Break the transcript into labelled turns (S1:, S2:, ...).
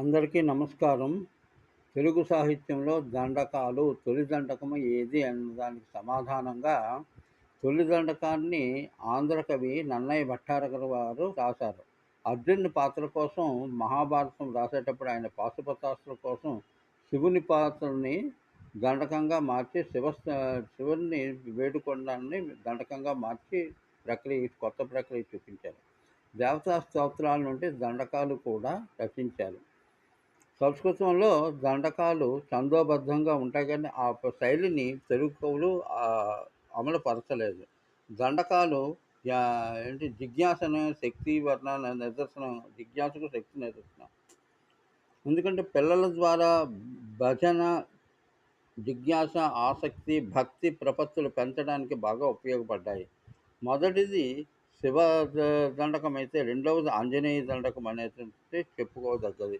S1: అందరికీ నమస్కారం. తెలుగు సాహిత్యంలో దండకాలు తొలి దండకము ఏది అన్నదానికి సమాధానంగా తొలి దండకాన్ని ఆంధ్రకవి నన్నయ్య భట్టారకర్ వారు రాశారు. అర్జున్ పాత్ర కోసం మహాభారతం రాసేటప్పుడు ఆయన పాశుపతాస్త్రం కోసం శివుని పాత్రని దండకంగా మార్చి శివ శివుని వేడుకొండాన్ని దండకంగా మార్చి ప్రక్రియ కొత్త ప్రక్రియ చూపించారు. దేవతా స్తోత్రాల నుండి దండకాలు కూడా రచించారు. సంస్కృతంలో దండకాలు ఛందోబద్ధంగా ఉంటాయి కానీ ఆ శైలిని తెలుగు కవులు అమలుపరచలేదు. దండకాలు ఏంటి జిజ్ఞాసన శక్తి వర్ణన నిదర్శనం జిజ్ఞాసకు శక్తి నిదర్శనం. ఎందుకంటే పిల్లల ద్వారా భజన జిజ్ఞాస ఆసక్తి భక్తి ప్రపత్తులు పెంచడానికి బాగా ఉపయోగపడ్డాయి. మొదటిది శివ దండకం అయితే రెండవది ఆంజనేయ దండకం అనేది చెప్పుకోదగ్గది.